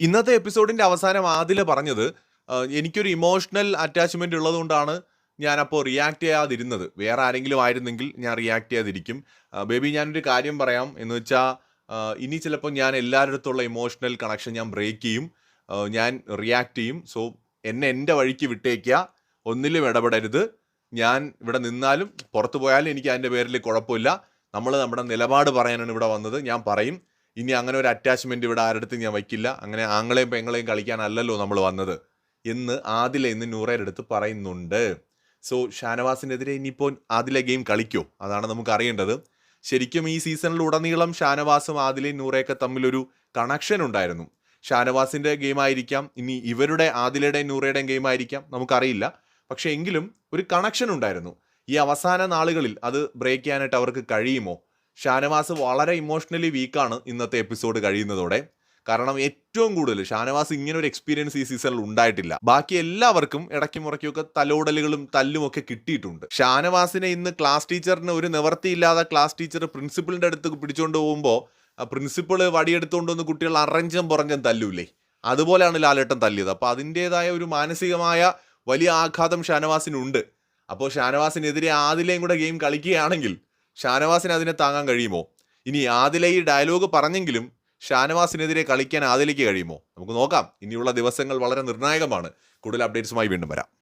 ഇന്നത്തെ എപ്പിസോഡിന്റെ അവസാനം ആദില പറഞ്ഞത് എനിക്കൊരു ഇമോഷണൽ അറ്റാച്ച്മെന്റ് ഉള്ളതുകൊണ്ടാണ് ഞാനപ്പോൾ റിയാക്ട് ചെയ്യാതിരുന്നത്. വേറെ ആരെങ്കിലും ആയിരുന്നെങ്കിൽ ഞാൻ റിയാക്ട് ചെയ്യാതിരിക്കും. ബേബി ഞാനൊരു കാര്യം പറയാം. എന്ന് വെച്ചാൽ ഇനി ചിലപ്പോൾ ഞാൻ എല്ലാവരുടെ ഇമോഷണൽ കണക്ഷൻ ഞാൻ ബ്രേക്ക് ചെയ്യും. ഞാൻ റിയാക്ട് ചെയ്യും. സോ എന്നെ എന്റെ വഴിക്ക് വിട്ടേക്കുക ഒന്നിലും ഇടപെടരുത്. ഞാൻ ഇവിടെ നിന്നാലും പുറത്തു പോയാലും എനിക്ക് അതിന്റെ പേരിൽ കുഴപ്പമില്ല. നമ്മൾ നമ്മുടെ നിലപാട് പറയാനാണ് ഇവിടെ വന്നത്. ഞാൻ പറയും. ഇനി അങ്ങനെ ഒരു അറ്റാച്ച്മെന്റ് ഇവിടെ ആരുടെ ഞാൻ വയ്ക്കില്ല. അങ്ങനെ ആങ്ങളെയും പെങ്ങളെയും കളിക്കാനല്ലല്ലോ നമ്മൾ വന്നത് എന്ന് ആദില ഇന്ന് നൂറേരുടെ അടുത്ത് പറയുന്നുണ്ട്. സോ ഷാനവാസിനെതിരെ ഇനിയിപ്പോൾ ആദിലെ ഗെയിം കളിക്കോ? അതാണ് നമുക്ക് അറിയേണ്ടത്. ശരിക്കും ഈ സീസണിലുടനീളം ഷാനവാസും ആദിലയും നൂറയൊക്കെ തമ്മിലൊരു കണക്ഷൻ ഉണ്ടായിരുന്നു. ഷാനവാസിന്റെ ഗെയിം ആയിരിക്കാം ഇനി ഇവരുടെ ആദിലയുടെയും നൂറയുടെയും ഗെയിം ആയിരിക്കാം നമുക്കറിയില്ല. പക്ഷേ എങ്കിലും ഒരു കണക്ഷൻ ഉണ്ടായിരുന്നു. ഈ അവസാന നാളുകളിൽ അത് ബ്രേക്ക് ചെയ്യാനായിട്ട് അവർക്ക് കഴിയുമോ? ഷാനവാസ് വളരെ ഇമോഷണലി വീക്കാണ് ഇന്നത്തെ എപ്പിസോഡ് കഴിയുന്നതോടെ. കാരണം ഏറ്റവും കൂടുതൽ ഷാനവാസ് ഇങ്ങനെ ഒരു എക്സ്പീരിയൻസ് ഈ സീസണിൽ ഉണ്ടായിട്ടില്ല. ബാക്കി എല്ലാവർക്കും ഇടയ്ക്കും മുറയ്ക്കൊക്കെ തലോടലുകളും തല്ലും ഒക്കെ കിട്ടിയിട്ടുണ്ട്. ഷാനവാസിനെ ഇന്ന് ക്ലാസ് ടീച്ചറിന് ഒരു നിവർത്തിയില്ലാതെ ക്ലാസ് ടീച്ചർ പ്രിൻസിപ്പളിന്റെ അടുത്ത് പിടിച്ചുകൊണ്ട് പോകുമ്പോൾ പ്രിൻസിപ്പൾ വടിയെടുത്തുകൊണ്ട് വന്ന് കുട്ടികൾ അറഞ്ചം പുറഞ്ചം തല്ലൂലേ അതുപോലെയാണ് ലാലേട്ടൻ തല്ലിയത്. അപ്പോൾ അതിന്റേതായ ഒരു മാനസികമായ വലിയ ആഘാതം ഷാനവാസിനുണ്ട്. അപ്പോൾ ഷാനവാസിനെതിരെ ആദിലേയും കൂടെ ഗെയിം കളിക്കുകയാണെങ്കിൽ ഷാനവാസിന് അതിനെ താങ്ങാൻ കഴിയുമോ? ഇനി ആദില ഈ ഡയലോഗ് പറഞ്ഞെങ്കിലും ഷാനവാസിനെതിരെ കളിക്കാൻ ആദിലയ്ക്ക് കഴിയുമോ? നമുക്ക് നോക്കാം. ഇനിയുള്ള ദിവസങ്ങൾ വളരെ നിർണായകമാണ്. കൂടുതൽ അപ്ഡേറ്റ്സുമായി വീണ്ടും വരാം.